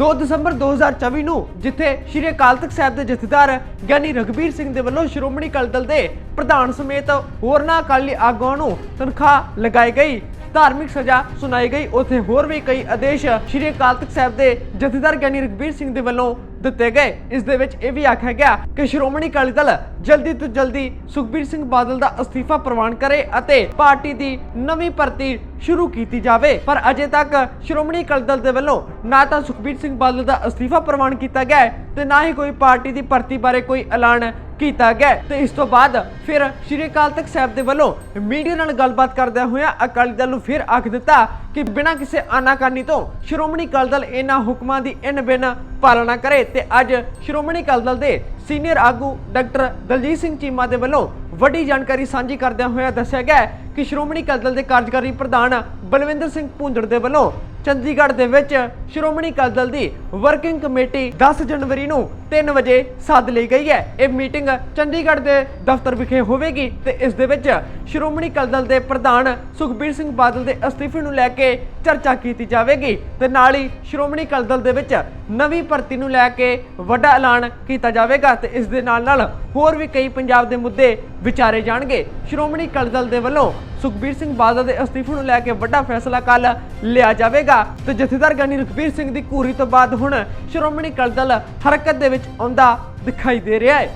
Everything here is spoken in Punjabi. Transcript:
2 ਦਸੰਬਰ 2024 ਨੂੰ, ਜਿੱਥੇ ਸ਼੍ਰੀ ਅਕਾਲ ਤਖਤ ਸਾਹਿਬ ਦੇ ਜਥੇਦਾਰ ਗਿਆਨੀ ਰਘਬੀਰ ਸਿੰਘ ਦੇ ਵੱਲੋਂ ਸ਼੍ਰੋਮਣੀ ਅਕਾਲੀ ਦਲ ਦੇ ਪ੍ਰਧਾਨ ਸਮੇਤ ਹੋਰਨਾਂ ਅਕਾਲੀ ਆਗੂਆਂ ਨੂੰ ਤਨਖਾਹ ਲਗਾਈ ਗਈ। ਧਾਰਮਿਕ ਸਜ਼ਾ ਸੁਣਾਈ ਗਈ। ਉੱਥੇ ਹੋਰ ਵੀ ਕਈ ਆਦੇਸ਼ ਸ਼੍ਰੀ ਅਕਾਲ ਤਖਤ ਸਾਹਿਬ ਦੇ ਜਥੇਦਾਰ ਗਿਆਨੀ ਰਘਬੀਰ ਸਿੰਘ ਦੇ ਵੱਲੋਂ ਦਿੱਤੇ ਗਏ। ਇਸ ਦੇ ਵਿੱਚ ਇਹ ਵੀ ਆਖਿਆ ਗਿਆ ਕਿ ਸ਼੍ਰੋਮਣੀ ਅਕਾਲੀ ਦਲ ਜਲਦੀ ਤੋਂ ਜਲਦੀ ਸੁਖਬੀਰ ਸਿੰਘ ਬਾਦਲ ਦਾ ਅਸਤੀਫਾ ਪ੍ਰਵਾਨ ਕਰੇ ਅਤੇ ਪਾਰਟੀ ਦੀ ਨਵੀਂ ਭਰਤੀ ਸ਼ੁਰੂ ਕੀਤੀ ਜਾਵੇ। ਪਰ ਅਜੇ ਤੱਕ ਸ਼੍ਰੋਮਣੀ ਅਕਾਲੀ ਦਲ ਦੇ ਵੱਲੋਂ ਨਾ ਤਾਂ ਸੁਖਬੀਰ ਸਿੰਘ ਬਾਦਲ ਦਾ ਅਸਤੀਫਾ ਪ੍ਰਵਾਨ ਕੀਤਾ ਗਿਆ ਤੇ ਨਾ ਹੀ ਕੋਈ ਪਾਰਟੀ ਦੀ ਭਰਤੀ ਬਾਰੇ ਕੋਈ ਐਲਾਨ ਕੀਤਾ ਗਿਆ ਤੇ ਇਸ ਤੋਂ ਬਾਅਦ ਫਿਰ ਸ਼੍ਰੀ ਅਕਾਲ ਤਖਤ ਸਾਹਿਬ ਦੇ ਵੱਲੋਂ ਮੀਡੀਆ ਨਾਲ ਗੱਲਬਾਤ ਕਰਦਿਆਂ ਹੋਇਆ ਅਕਾਲੀ ਦਲ ਨੂੰ ਫਿਰ ਆਖ ਦਿੱਤਾ ਕਿ ਬਿਨਾਂ ਕਿਸੇ ਆਨਾਕਾਨੀ ਤੋਂ ਸ਼੍ਰੋਮਣੀ ਅਕਾਲੀ ਦਲ ਇਹਨਾਂ ਹੁਕਮਾਂ ਦੀ ਇਨ ਬਿਨ ਪਾਲਣਾ ਕਰੇ ਤੇ ਅੱਜ ਸ਼੍ਰੋਮਣੀ ਅਕਾਲੀ ਦਲ ਦੇ ਸੀਨੀਅਰ ਆਗੂ ਡਾਕਟਰ ਦਲਜੀਤ ਸਿੰਘ ਚੀਮਾ ਦੇ ਵੱਲੋਂ ਵੱਡੀ ਜਾਣਕਾਰੀ ਸਾਂਝੀ ਕਰਦਿਆਂ ਹੋਇਆ ਦੱਸਿਆ ਗਿਆ ਕਿ ਸ਼੍ਰੋਮਣੀ ਅਕਾਲੀ ਦਲ ਦੇ ਕਾਰਜਕਾਰੀ ਪ੍ਰਧਾਨ ਬਲਵਿੰਦਰ ਸਿੰਘ ਭੁੰਦੜ ਦੇ ਵੱਲੋਂ ਚੰਡੀਗੜ੍ਹ ਦੇ ਵਿੱਚ ਸ਼੍ਰੋਮਣੀ ਅਕਾਲੀ ਦਲ ਦੀ ਵਰਕਿੰਗ ਕਮੇਟੀ 10 ਜਨਵਰੀ ਨੂੰ 3 ਵਜੇ ਸੱਦ ਲਈ ਗਈ ਹੈ। ਇਹ ਮੀਟਿੰਗ ਚੰਡੀਗੜ੍ਹ ਦੇ ਦਫ਼ਤਰ ਵਿਖੇ ਹੋਵੇਗੀ ਤੇ ਇਸ ਦੇ ਵਿੱਚ ਸ਼੍ਰੋਮਣੀ ਅਕਾਲੀ ਦਲ ਦੇ ਪ੍ਰਧਾਨ ਸੁਖਬੀਰ ਸਿੰਘ ਬਾਦਲ ਦੇ ਅਸਤੀਫੇ ਨੂੰ ਲੈ ਕੇ ਚਰਚਾ ਕੀਤੀ ਜਾਵੇਗੀ ਤੇ ਨਾਲ ਹੀ ਸ਼੍ਰੋਮਣੀ ਅਕਾਲੀ ਦਲ ਦੇ ਵਿੱਚ ਨਵੀਂ ਭਰਤੀ ਨੂੰ ਲੈ ਕੇ ਵੱਡਾ ਐਲਾਨ ਕੀਤਾ ਜਾਵੇਗਾ ਤੇ ਇਸ ਦੇ ਨਾਲ ਨਾਲ ਹੋਰ ਵੀ ਕਈ ਪੰਜਾਬ ਦੇ ਮੁੱਦੇ ਵਿਚਾਰੇ ਜਾਣਗੇ। ਸ਼੍ਰੋਮਣੀ ਅਕਾਲੀ ਦਲ ਦੇ ਵੱਲੋਂ ਸੁਖਬੀਰ ਸਿੰਘ ਬਾਦਲ ਦੇ ਅਸਤੀਫੇ ਨੂੰ ਲੈ ਕੇ ਵੱਡਾ ਫੈਸਲਾ ਕੱਲ ਲਿਆ ਜਾਵੇਗਾ ਤੇ ਜਥੇਦਾਰ ਗਾਨੀ ਰਘਬੀਰ ਸਿੰਘ ਦੀ ਘੂਰੀ ਤੋਂ ਬਾਅਦ ਹੁਣ ਸ਼੍ਰੋਮਣੀ ਅਕਾਲੀ ਦਲ ਹਰਕਤ ਦੇ ਵਿੱਚ ਆਉਂਦਾ ਦਿਖਾਈ ਦੇ ਰਿਹਾ ਹੈ।